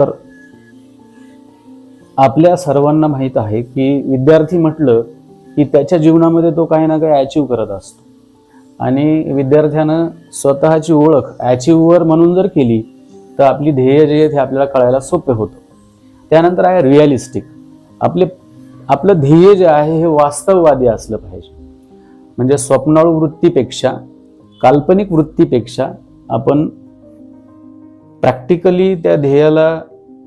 तर आपल्या सर्वांना माहीत आहे की विद्यार्थी म्हटलं की त्याच्या जीवनामध्ये तो काही ना काही अचीव करत असतो. आणि विद्यार्थ्यानं स्वतःची ओळख अचीवर म्हणून जर केली तर आपली ध्येय जे आहेत हे आपल्याला कळायला सोपे होतं. त्यानंतर आहे रिअलिस्टिक आपले आपलं ध्येय जे आहे हे वास्तववादी असलं पाहिजे. म्हणजे स्वप्नाळू वृत्तीपेक्षा काल्पनिक वृत्तीपेक्षा आपण प्रॅक्टिकली त्या ध्येयाला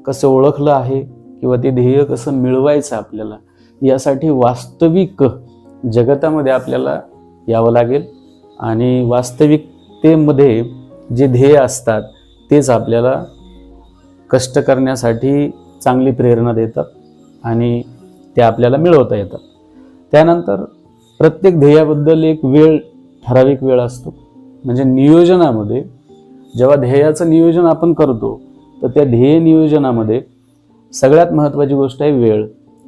कसं ओळखलं आहे किंवा ते ध्येय कसं मिळवायचं आपल्याला यासाठी वास्तविक जगतामध्ये आपल्याला यावं लागेल. आणि वास्तविकतेमध्ये जे ध्येय असतात तेच आपल्याला कष्ट करण्यासाठी चांगली प्रेरणा देतात आणि ते आपल्याला मिळवता येतात. त्यानंतर प्रत्येक ध्येयाबद्दल एक वेळ ठराविक वेळ असतो. म्हणजे नियोजनामध्ये जेव्हा ध्येयाचं नियोजन आपण करतो तर त्या ध्येय नियोजनामध्ये सगळ्यात महत्त्वाची गोष्ट आहे वेळ.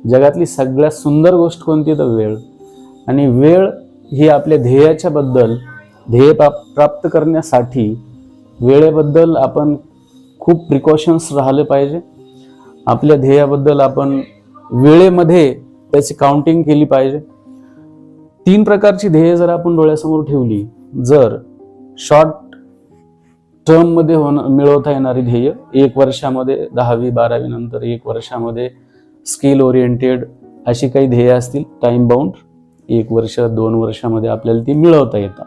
जगातली सगळ्यात सुंदर गोष्ट कोणती तर वेळ. आणि वेळ ही आपल्या ध्येयाच्याबद्दल ध्येय प्रा प्राप्त करण्यासाठी वेळेबद्दल आपण खूप प्रिकॉशन्स राहिले पाहिजे. आपल्या ध्येयाबद्दल आपण वेळेमध्ये त्याची काउंटिंग केली पाहिजे. तीन प्रकारची ध्येय जर आपण डोळ्यासमोर ठेवली जर शॉर्ट टर्ममध्ये होणं मिळवता येणारी ध्येय एक वर्षामध्ये दहावी बारावी नंतर एक वर्षामध्ये स्किल ओरिएंटेड अशी काही ध्येय असतील टाइम बाउंड एक वर्ष दोन वर्षामध्ये आपल्याला ती मिळवता येतात.